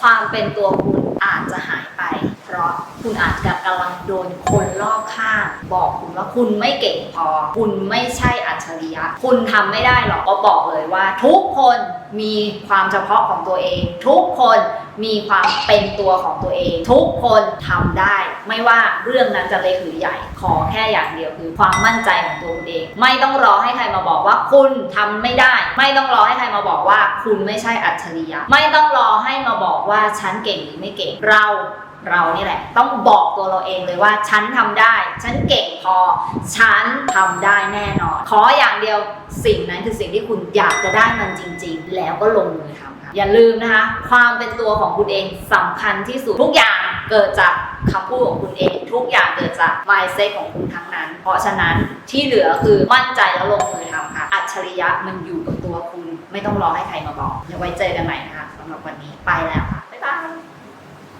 ความเป็นตัวคุณอาจจะหายไป เพราะคุณอาจจะกำลังโดนคนรอบข้างบอกคุณว่าคุณไม่เก่งพอ คุณไม่ใช่อัจฉริยะ คุณทำไม่ได้หรอกก็บอกเลยว่า ทุกคนมีความเฉพาะของตัวเอง ทุกคน มีความเป็นตัวของตัวเอง ทุกคนทำได้ ไม่ว่าเรื่องนั้นจะเล็กหรือใหญ่ ขอแค่อย่างเดียวคือความมั่นใจของตัวคุณเอง ไม่ต้องรอให้ใครมาบอกว่าคุณทำไม่ได้ ไม่ต้องรอให้ใครมาบอกว่า คุณไม่ใช่อัจฉริยะ ไม่ต้องรอให้มาบอกว่าฉันเก่งหรือไม่เก่งเรา เรานี่แหละ ต้องบอกตัวเราเองเลยว่า ฉันทำได้ ฉันเก่งพอ ฉันทำได้แน่นอน ขออย่างเดียวสิ่งนั้นคือสิ่งที่คุณอยากจะได้มันจริง ๆ แล้วก็ลงมือทำค่ะอย่าลืมนะคะ ความเป็นตัวของคุณเองสำคัญที่สุดทุกอย่างเกิดจากคำพูดของคุณเอง ทุกอย่างเกิดจาก mindset ของคุณทั้งนั้น เพราะฉะนั้นที่เหลือคือมั่นใจแล้วลงมือทำค่ะ อัจฉริยะมันอยู่กับตัวคุณ ไม่ต้องรอให้ใครมาบอกเดี๋ยวไว้เจอกันใหม่นะคะสำหรับวันนี้ไปแล้วค่ะ